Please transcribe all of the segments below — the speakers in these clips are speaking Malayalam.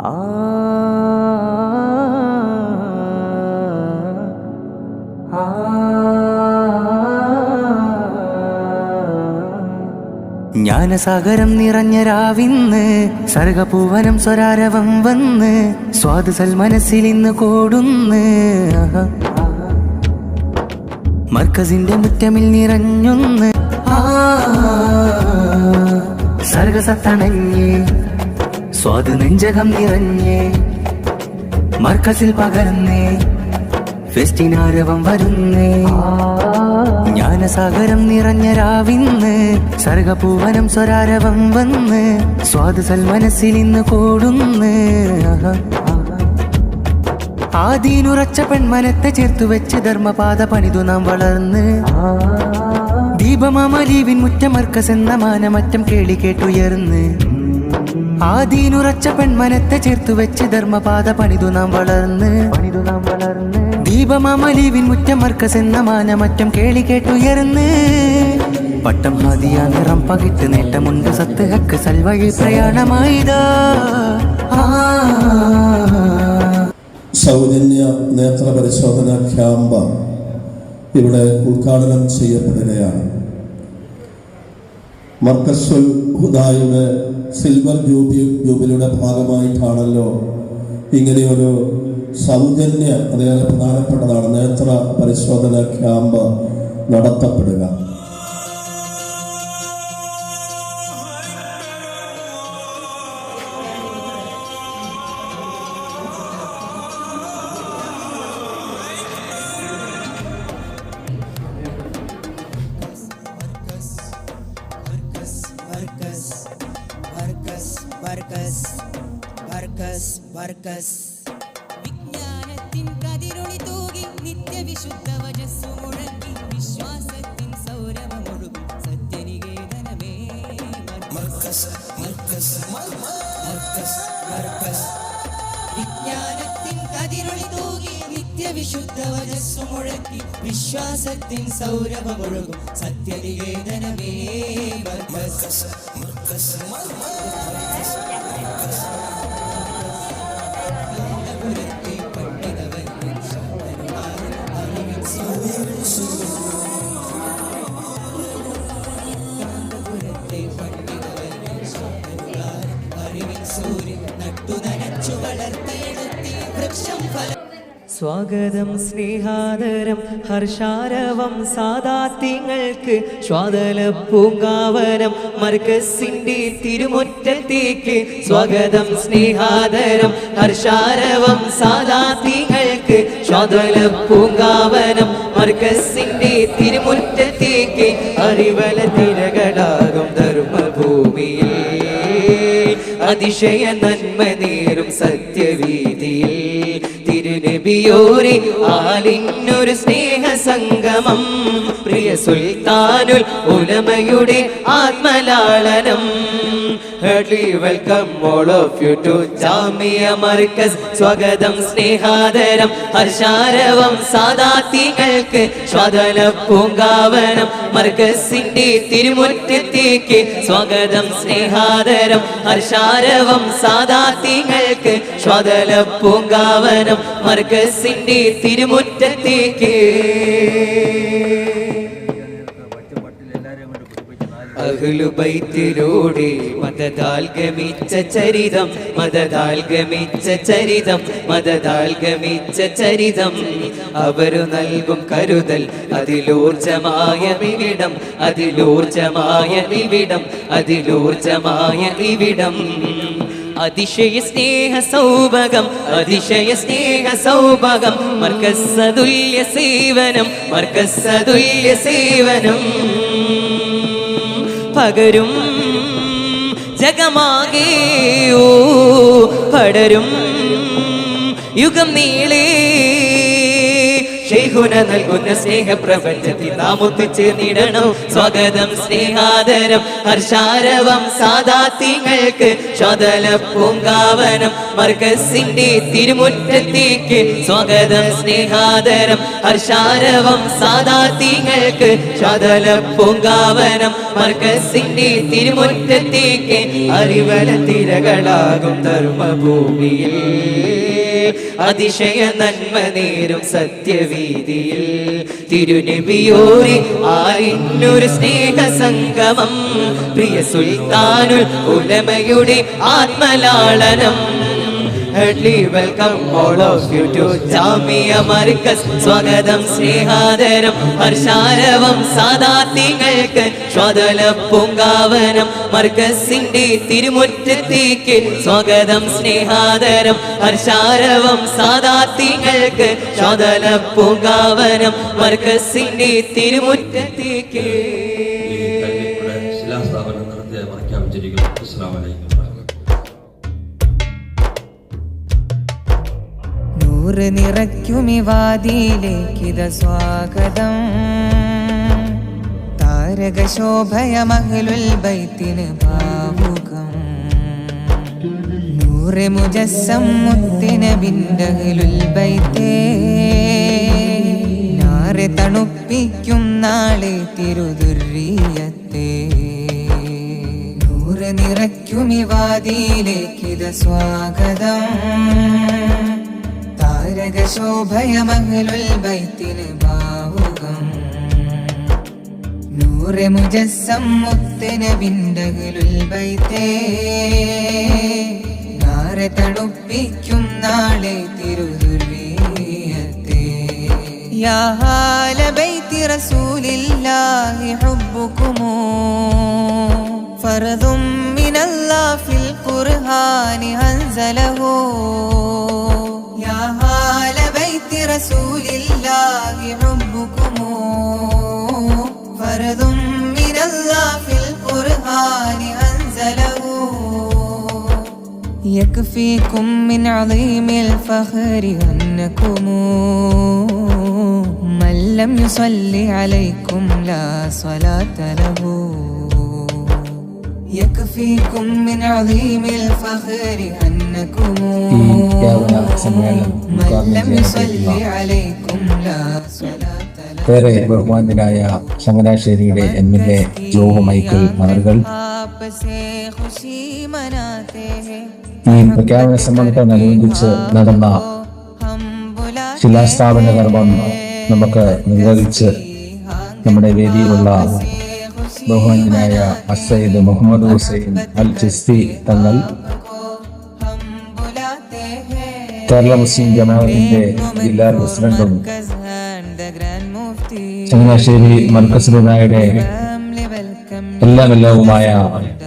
ആ ജ്ഞാനസാഗരം നിറഞ്ഞ രാവിന്ന് സർഗപൂവനം സ്വരാരവം വന്ന് സ്വാദുസൽ മനസ്സിൽ ഇന്ന് കോടുന്ന്. മർക്കസിന്റെ മുറ്റമിൽ നിറഞ്ഞൊന്ന് സർഗസത്തണഞ്ഞ് സ്വാദ് നെഞ്ചകം നിറഞ്ഞേ. മർക്കസിൽ പകർന്നേ. ഫെസ്റ്റിനാരവം വരുന്നേ. ജ്ഞാനസാഗരം നിറഞ്ഞ രാവിന്ന് സർഗപൂവനം സ്വരാരവം വന്ന് സ്വാദുസൽ മനസ്സിൽ ഇന്ന് കൂടുന്ന്. ആദീനുറച്ച പെൺമനത്തെ ചേർത്തു വെച്ച് ധർമ്മപാത പണിതു നാം വളർന്ന്. ദീപമാമലീവിൻ മുറ്റമർക്കസ് എന്ന മാനമറ്റം കേളി കേട്ടുയർന്ന്. ആദീനുറച്ച പെൺമനത്തെ ചേർത്തു വെച്ച് ധർമ്മപാത പണിതു നാം വളർന്ന്. പണിതു നാം വളർന്ന്. ദീപമാമലീവിൻ മുറ്റമർക്കസ് എന്ന മാനമറ്റം കേളി കേട്ടുയർന്ന്. പട്ടം ഹാദിയ നിറം പകിട്ട് നേട്ടമുണ്ട് സത്ത് ഹക്ക് സൽവഴി പ്രയാണമായിതാ സൗജന്യ നേത്ര പരിശോധന ക്യാമ്പ് ഇവിടെ ഉദ്ഘാടനം ചെയ്യപ്പെടുകയാണ്. മർക്കസുൽ ഹുദായുടെ സിൽവർ ജൂബി ജൂബിലിയുടെ ഭാഗമായിട്ടാണല്ലോ ഇങ്ങനെയൊരു സൗജന്യ അതേറെ പ്രധാനപ്പെട്ടതാണ് നേത്ര പരിശോധന ക്യാമ്പ് നടത്തപ്പെടുക. ബർക്കസ് ബർക്കസ് ബർക്കസ് വിജ്ഞാനത്തിൻ കതിരൊളി തൂകി നിത്യവിശുദ്ധ വജസ്സു മുഴങ്ങി വിശ്വാസത്തിൻ സൗരഭമൊഴുകും സത്യനികേതനമേ മർക്കസ് മർക്കസ് മർക്കസ് മർക്കസ് വിജ്ഞാനത്തിൻ കതിരൊളി തൂകി നിത്യവിശുദ്ധ വജസ്സു മുഴക്കി വിശ്വാസത്തിൻ സൗരഭമൊഴുകും സത്യനികേതനമേ മർക്കസ് മർക്കസ് പുരത്തെ സ്വാഗതം സ്നേഹാദരം. ഹർഷാരവം സാദാത്യങ്ങൾക്ക് സ്വാതല പൂങ്കാവനം മർക്കസിന്റെ തിരുമുറ്റത്തേക്ക് സ്വാഗതം സ്നേഹാദരം. ഹർഷാരവം സാദാത്യങ്ങൾക്ക് സ്വാതല പൂങ്കാവനം മർക്കസിന്റെ തിരുമുറ്റത്തേക്ക് അറിവല തിരകടാകും ധർമ്മഭൂമിയിൽ. അതിശയ തിരുനബിയോരെ ആലിന്നൊരു സ്നേഹ സംഗമം പ്രിയ സുൽത്താനുൽ ഉലമയുടെ ആത്മലാളനം. Heartily welcome all of you to Jamia Markaz സ്വാഗതം സ്നേഹാദരം ഹർഷാരവം സാദാത്തികൾക്ക് സ്വാതല പൂങ്കാവനം മർക്കസിന്റെ തിരുമുറ്റത്തേക്ക് സ്വാഗതം സ്നേഹാദരം ഹർഷാരവം സാദാത്തികൾക്ക് സ്വാതല പൂങ്കാവനം മർക്കസിന്റെ തിരുമുറ്റത്തേക്ക് അഹ്ലുബൈത്തിലൂടെ മതതാൽ ഗമിച്ച ചരിതം മതതാൽ ഗമിച്ച ചരിതം മതതാൽ ഗമിച്ച ചരിതം. അവരു നൽകും കരുതൽ അതിലൂർജമായ ഇവിടം അതിലൂർജമായ ഇവിടം അതിലൂർജമായ ഇവിടം. അതിശയ സ്നേഹ സൗഭകം അതിശയ സ്നേഹ സൗഭകം മർക്കസതുല്യ സേവനം മർക്കസതുല്യ സേവനം. പകരും ജഗമാകെയോ പടരും യുഗം നീളേ ഗുണ നൽകുന്ന സ്നേഹപ്രപഞ്ചത്തിൽ നാം ഒത്തുചേർന്നിടണം സ്വാഗതം സ്നേഹാദരം ഹർഷാരവം സാദാത്യങ്ങൾക്ക് ചതല പൂങ്കാവനം മർഗസിന്റെ തിരുമുറ്റത്തേക്ക്. സ്വാഗതം സ്നേഹാദരം ഹർഷാരവം സാദാത്യങ്ങൾക്ക് ചതല പൂങ്കാവനം മർഗസിന്റെ തിരുമുറ്റത്തേക്ക്. അറിവല തിരകളാകും ധർമ്മഭൂമിയിൽ. അതിശയ നന്മ നേരും സത്യവീതിയിൽ. തിരുനബിയോരി ആയിന്നൊരു സ്നേഹ സംഗമം പ്രിയ സുൽത്താനുൽ ഉലമയുടെ ആത്മലാളനം. Heartily welcome all of you to Jamia Marcus. സ്വാഗതം സ്നേഹാദരം ഹർഷാരവം സാദാത്യങ്ങൾക്ക് ശ്വാതല പൂങ്കാവനം മർക്കസിന്റെ തിരുമുറ്റത്തേക്ക് സ്വാഗതം സ്നേഹാദരം ഹർഷാരവം സാദാത്യങ്ങൾക്ക് ശ്വാതല പൂങ്കാവനം മർക്കസിന്റെ തിരുമുറ്റത്തേക്ക് നൂറ് നിറയ്ക്കുമി വാതിയിലേക്കിത സ്വാഗതം. താരകശോഭയമഹലുൽ ബൈത്തിന് ഭാവുകം നൂറ് മുജസ്സം മുത്തിന് ബിന്ദഹലുൽ ബൈത്തേ. നാറെ തണുപ്പിക്കും നാളെ തിരുദുര്യത്തെ നൂറ് നിറയ്ക്കുമി സ്വാഗതം. താരകശോഭയമഹലുൽ ബൈത്തിന് ഭാവുകം നൂറെ മുജസ്സം മുത്തിന് ബിന്ദഹലുൽ ബൈത്തേ നാറെ തണുപ്പിക്കും നാളെ തിരുദുര്യത്തെ യാ ഹാല ബൈത്തി റസൂലില്ലാഹി ഹുബ്ബുകുമൂ فرض من الله في القرآن أنزله يا هال بيت رسول الله حبكم فرض من الله في القرآن أنزله. يكفيكم من عظيم الفخر أنكم. من لم يصلي عليكم لا صلاة له. يكفيكم ബഹുമാനായ ചങ്ങനാശ്ശേരിയുടെ M L A Job Michael മകൾ ഈ പ്രഖ്യാപന സമ്മേളനത്തോടനുബന്ധിച്ച് നടന്ന ശിലാസ്ഥാപന കർമ്മം നമുക്ക് നിർവഹിച്ച് നമ്മുടെ വേദിയിലുള്ള ബഹുമാനായ അസൈദ് മുഹമ്മദ് ഹുസൈൻ അൽ ചിസ്തി തങ്ങൾ കേരള മുസ്ലിം ജമാഅത്തിന്റെ ജില്ലാ പ്രസിഡന്റും ചങ്ങനാശ്ശേരി മർക്കസുലനായുടെ എല്ലാം എല്ലാവുമായ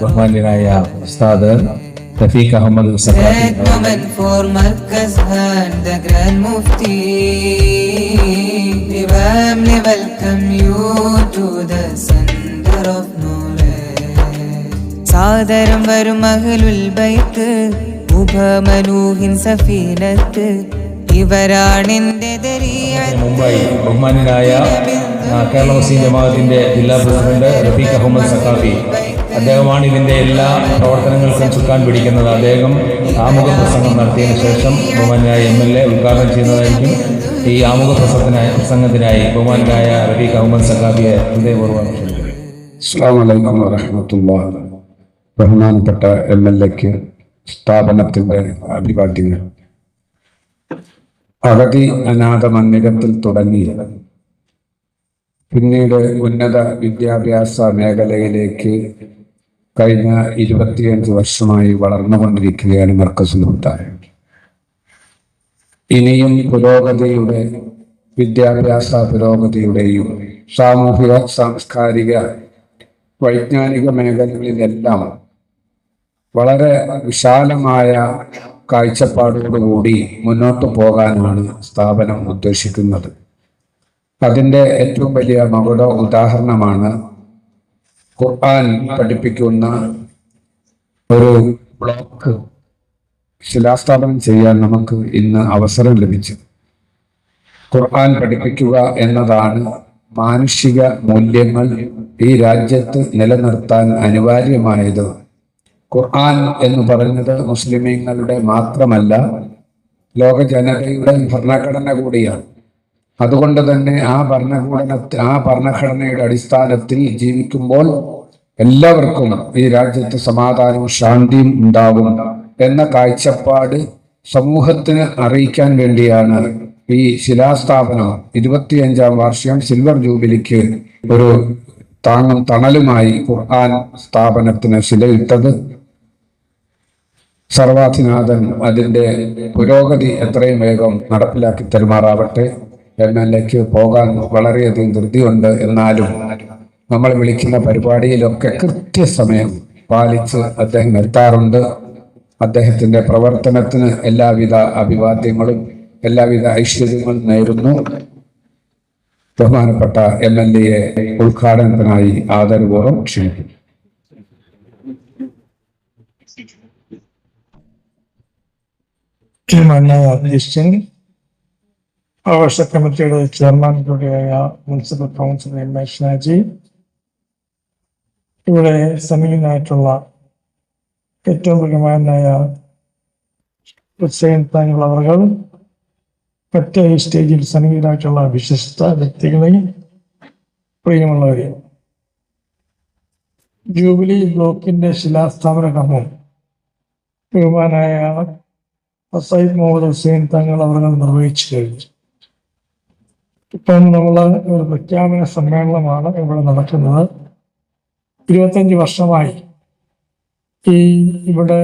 ബഹുമാനായ ഉസ്താദ് رفيق أحمد السقاطي منفور مركز هان ذا جراند مفتي لبام لبلكم يو تو ذا سن സാദരം വരും അഹലുൽ ബൈത്ത് ഉപമനൂഹിൻ സഫീനത്ത്. ഇവരാണെന്റെ മുംബൈ ബഹുമാനായ കേരള മുസ്ലിം ജമാഅത്തിന്റെ ജില്ലാ പ്രസിഡന്റ് റഫീഖ് അഹമ്മദ് സഖാഫി. അദ്ദേഹമാണ് ഇതിന്റെ എല്ലാ പ്രവർത്തനങ്ങൾക്കും ചുക്കാൻ പിടിക്കുന്നത്. അദ്ദേഹം ആമുഖ പ്രസംഗം നടത്തിയതിനു ശേഷം ബഹുമാനായ എം എൽ എ ഉദ്ഘാടനം ചെയ്യുന്നതായിരിക്കും. ഈ ആമുഖ പ്രസംഗത്തിനായി പ്രസംഗത്തിനായി ബഹുമാനായ റഫീഖ് അഹമ്മദ് സഖാഫിയെ ഹൃദയപൂർവം അസ്സാം വലൈക്കും വറഹമത്തുള്ള ബഹുമാനപ്പെട്ട എം എൽ എക്ക് സ്ഥാപനത്തിന്റെ അഭിവാദ്യങ്ങൾ. അഗതി അനാഥ മന്ദിരത്തിൽ തുടങ്ങി പിന്നീട് ഉന്നത വിദ്യാഭ്യാസ മേഖലയിലേക്ക് കഴിഞ്ഞ ഇരുപത്തിയഞ്ച് വർഷമായി വളർന്നുകൊണ്ടിരിക്കുകയാണ് മർക്കസുൽ ഹുദായ. ഇനിയും പുരോഗതിയുടെ വിദ്യാഭ്യാസ പുരോഗതിയുടെയും സാമൂഹിക സാംസ്കാരിക വൈജ്ഞാനിക മേഖലകളിലെല്ലാം വളരെ വിശാലമായ കാഴ്ചപ്പാടോടുകൂടി മുന്നോട്ട് പോകാനാണ് സ്ഥാപനം ഉദ്ദേശിക്കുന്നത്. അതിന്റെ ഏറ്റവും വലിയ മകുട ഉദാഹരണമാണ് ഖുർആൻ പഠിപ്പിക്കുന്ന ഒരു ബ്ലോക്ക് ശിലാസ്ഥാപനം ചെയ്യാൻ നമുക്ക് ഇന്ന് അവസരം ലഭിച്ചു. ഖുർആൻ പഠിപ്പിക്കുക എന്നതാണ് മാനുഷിക മൂല്യങ്ങൾ ഈ രാജ്യത്ത് നിലനിർത്താൻ അനിവാര്യമായത്. ഖുർആൻ എന്ന് പറയുന്നത് മുസ്ലിമീങ്ങളുടെ മാത്രമല്ല ലോക ജനതയുടെ ഭരണഘടന കൂടിയാണ്. അതുകൊണ്ട് തന്നെ ആ ഭരണഘടന ആ ഭരണഘടനയുടെ അടിസ്ഥാനത്തിൽ ജീവിക്കുമ്പോൾ എല്ലാവർക്കും ഈ രാജ്യത്ത് സമാധാനവും ശാന്തിയും ഉണ്ടാകും എന്ന കാഴ്ചപ്പാട് സമൂഹത്തിന് അറിയിക്കാൻ വേണ്ടിയാണ് ഈ ശിലാസ്ഥാപനം ഇരുപത്തിയഞ്ചാം വാർഷികം സിൽവർ ജൂബിലിക്ക് ഒരു താങ്ങും തണലുമായി ഖുർആൻ സ്ഥാപനത്തിന് ശിലയിട്ടത്. സർവാധിനാഥൻ അതിന്റെ പുരോഗതി എത്രയും വേഗം നടപ്പിലാക്കി തരുമാറാവട്ടെ. എം എൽ എക്ക് പോകാൻ വളരെയധികം ധൃതിയുണ്ട്. എന്നാലും നമ്മൾ വിളിക്കുന്ന പരിപാടിയിലൊക്കെ കൃത്യസമയം പാലിച്ച് അദ്ദേഹം എത്താറുണ്ട്. അദ്ദേഹത്തിന്റെ പ്രവർത്തനത്തിന് എല്ലാവിധ അഭിവാദ്യങ്ങളും എല്ലാവിധ ഐശ്വര്യങ്ങളും നേരുന്നു. ബഹുമാനപ്പെട്ട എം എൽ എയെ ഉദ്ഘാടനത്തിനായി ആദരപൂർവം ബഹുമാനായ അധ്യക്ഷൻ ആഘോഷ കമ്മിറ്റിയുടെ ചെയർമാൻ കൂടിയായ municipal councillor M A Shaji ഇവിടെ സമീപനായിട്ടുള്ള ഏറ്റവും ബഹുമാനായ ഹുസൈൻ താങ്കൾ അവർ മറ്റേ സ്റ്റേജിൽ സന്നിഹിതരായിട്ടുള്ള വിശിഷ്ട വ്യക്തികളെയും പ്രിയമുള്ളവരെയും ജൂബിലി ബ്ലോക്കിന്റെ ശിലാസ്ഥാപന കർമ്മം ബഹുമാനായ സയ്യിദ് മുഹമ്മദ് ഹുസൈൻ തങ്ങൾ അവർ നിർവഹിച്ചു കഴിഞ്ഞു. ഇപ്പം നമ്മൾ ഒരു പ്രഖ്യാപന സമ്മേളനമാണ് ഇവിടെ നടക്കുന്നത്. ഇരുപത്തഞ്ച് വർഷമായി ഈ ഇവിടെ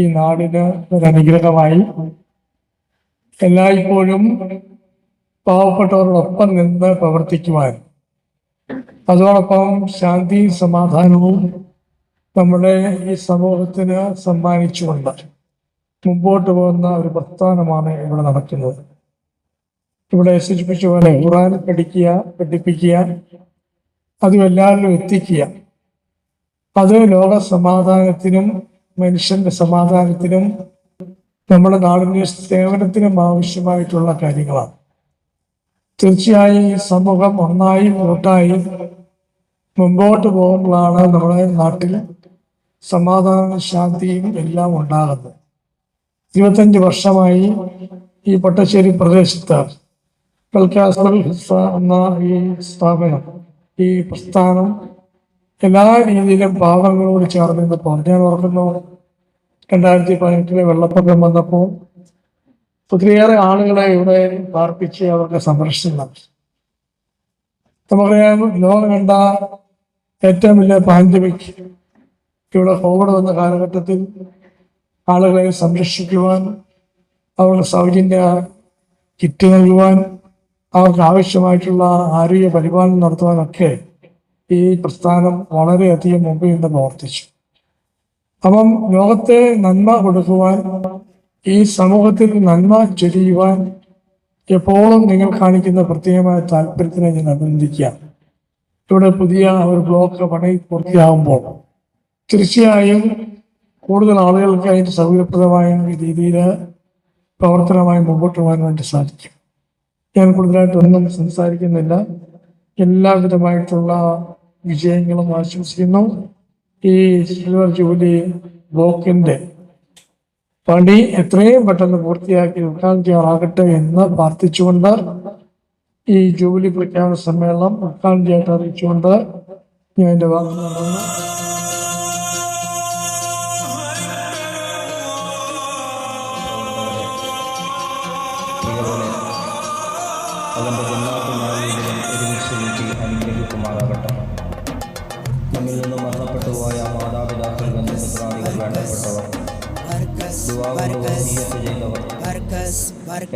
ഈ നാടിന് ഒരു അനുഗ്രഹമായി എല്ലായ്പ്പോഴും പാവപ്പെട്ടവരോടൊപ്പം നിന്ന് പ്രവർത്തിക്കുവാൻ. അതോടൊപ്പം ശാന്തിയും സമാധാനവും നമ്മുടെ ഈ സമൂഹത്തിന് സമ്മാനിച്ചുകൊണ്ട് മുമ്പോട്ട് പോകുന്ന ഒരു പ്രസ്ഥാനമാണ് ഇവിടെ നടക്കുന്നത്. ഇവിടെ സൂചിപ്പിച്ച പോലെ ഖുറാൻ പഠിക്കുക പഠിപ്പിക്കുക അതും എല്ലാവരിലും എത്തിക്കുക. അത് ലോക സമാധാനത്തിനും മനുഷ്യന്റെ സമാധാനത്തിനും നമ്മുടെ നാടിന്റെ സേവനത്തിനും ആവശ്യമായിട്ടുള്ള കാര്യങ്ങളാണ്. തീർച്ചയായും ഈ സമൂഹം ഒന്നായി കൂട്ടായി മുമ്പോട്ട് പോകുമ്പോഴാണ് നമ്മുടെ നാട്ടിൽ സമാധാന ശാന്തിയും എല്ലാം ഉണ്ടാകുന്നത്. ഇരുപത്തഞ്ച് വർഷമായി ഈ പട്ടശ്ശേരി പ്രദേശത്ത് എന്ന ഈ സ്ഥാപനം ഈ പ്രസ്ഥാനം എല്ലാ രീതിയിലും പാവങ്ങളോട് ചേർന്നിരുന്നപ്പോൾ ഞാൻ ഓർക്കുന്നു രണ്ടായിരത്തി പതിനെട്ടിലെ വെള്ളപ്പൊക്കം വന്നപ്പോൾ ഒത്തിരിയേറെ ആളുകളെ ഇവിടെ പാർപ്പിച്ച് അവർക്ക് സംരക്ഷണം നൽകി നമുക്കറിയാം ലോകം കണ്ട ഏറ്റവും വലിയ പാൻഡമിക് ഇവിടെ കോവിഡ് വന്ന കാലഘട്ടത്തിൽ ആളുകളെ സംരക്ഷിക്കുവാൻ അവരുടെ സൗജന്യ കിറ്റ് നൽകുവാൻ അവർക്ക് ആവശ്യമായിട്ടുള്ള ആരോഗ്യ പരിപാലനം നടത്തുവാനൊക്കെ ഈ പ്രസ്ഥാനം വളരെയധികം മുമ്പിൽ നിന്ന് പ്രവർത്തിച്ചു. അപ്പം ലോകത്തെ നന്മ കൊടുക്കുവാൻ ഈ സമൂഹത്തിൽ നന്മ ചൊരിയുവാൻ എപ്പോഴും നിങ്ങൾ കാണിക്കുന്ന പ്രത്യേകമായ താല്പര്യത്തിനെ ഞാൻ അഭിനന്ദിക്കുക ഇവിടെ പുതിയ ഒരു ബ്ലോക്ക് പണി പൂർത്തിയാകുമ്പോൾ തീർച്ചയായും കൂടുതൽ ആളുകൾക്ക് അതിന്റെ സൗകര്യപ്രദമായ രീതിയിൽ പ്രവർത്തനമായി മുമ്പോട്ട് പോകാൻ വേണ്ടി സാധിക്കും. ഞാൻ കൂടുതലായിട്ടൊന്നും സംസാരിക്കുന്നില്ല. എല്ലാവിധമായിട്ടുള്ള വിജയങ്ങളും ആശംസിക്കുന്നു. ഈ സിൽവർ ജൂബിലി ബ്ലോക്കിന്റെ പണി എത്രയും പെട്ടെന്ന് പൂർത്തിയാക്കി ഉദ്ഘാടനം ചെയ്യാറാകട്ടെ എന്ന് പ്രാർത്ഥിച്ചുകൊണ്ട് ഈ ജൂബിലി പ്രഖ്യാപന സമ്മേളനം ഉദ്ഘാടനം ചെയ്യാൻ അറിയിച്ചുകൊണ്ട് ഞാൻ എന്റെ വാക്കുകൾ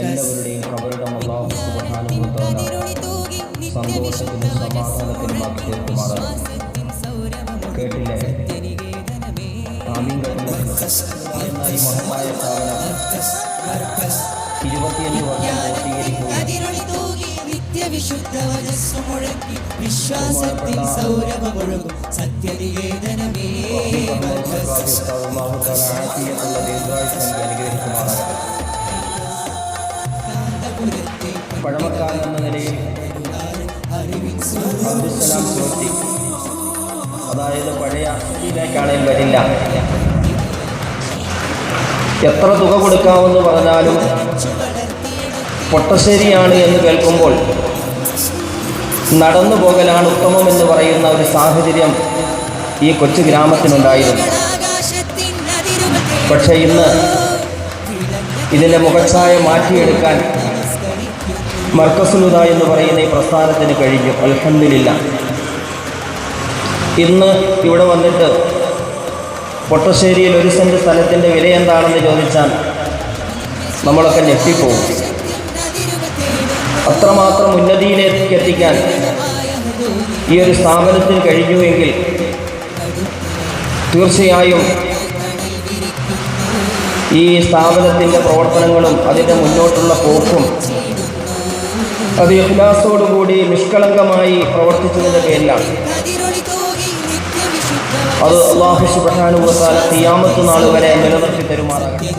എല്ലാവരുടെയും കബറിടം അള്ളാഹു സന്തോഷത്തിനും സമാധാനത്തിനും ആക്കി കേട്ടില്ലേ? ഈ മഹത്തായ സ്ഥാപനം ഇരുപത്തിയഞ്ച് വർഷം പൂർത്തീകരിക്കുകയും സത്യവിശുദ്ധ വജസ് മുഴക്കി വിശ്വാസത്തിൽ സൗരഭമൊഴുകും. സത്യനിവേദനമേ. പഴമക്കാരൻ അതായത് പഴയ ആണെങ്കിൽ വരില്ല. എത്ര തുക കൊടുക്കാമെന്ന് പറഞ്ഞാലും പൊട്ടശ്ശേരിയാണ് എന്ന് കേൾക്കുമ്പോൾ നടന്നു പോകലാണ് ഉത്തമം എന്ന് പറയുന്ന ഒരു സാഹചര്യം ഈ കൊച്ചു ഗ്രാമത്തിനുണ്ടായിരുന്നു. പക്ഷേ ഇന്ന് ഇതിന്റെ മുഖച്ഛായ മാറ്റിയെടുക്കാൻ മർക്കസുലുത എന്ന് പറയുന്ന ഈ പ്രസ്ഥാനത്തിന് കഴിഞ്ഞു. അൽഹംദുലില്ല. ഇന്ന് ഇവിടെ വന്നിട്ട് പൊട്ടശ്ശേരിയിൽ ഒരു സെന്റ് സ്ഥലത്തിന്റെ വില എന്താണെന്ന് ചോദിച്ചാൽ നമ്മളൊക്കെ ഞെട്ടിപ്പോകും അത്രമാത്രം ഉന്നതിയിലേക്ക് എത്തിക്കാൻ ഈ ഒരു സ്ഥാപനത്തിന് കഴിഞ്ഞുവെങ്കിൽ തീർച്ചയായും ഈ സ്ഥാപനത്തിന്റെ പ്രവർത്തനങ്ങളും അതിന്റെ മുന്നോട്ടുള്ള പോക്കും അത് ഇഖ്ലാസോടുകൂടി നിഷ്കളങ്കമായി പ്രവർത്തിച്ചതിന്റെ പേരിലാണ്. അത് അള്ളാഹു സുബാനുവത്താല തിയാമത്ത് നാൾ വരെ നിലനിർത്തി തരുമാറാകട്ടെ.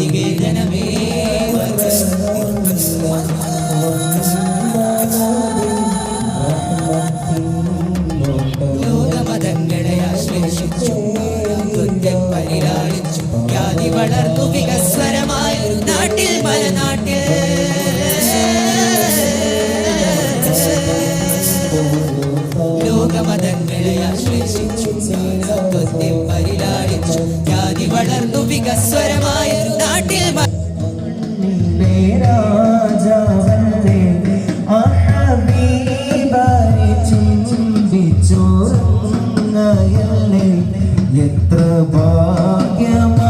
ജാതി വളർന്നു വികസ്വരമായ നാട്ടിൽ എത്ര ഭാഗ്യമ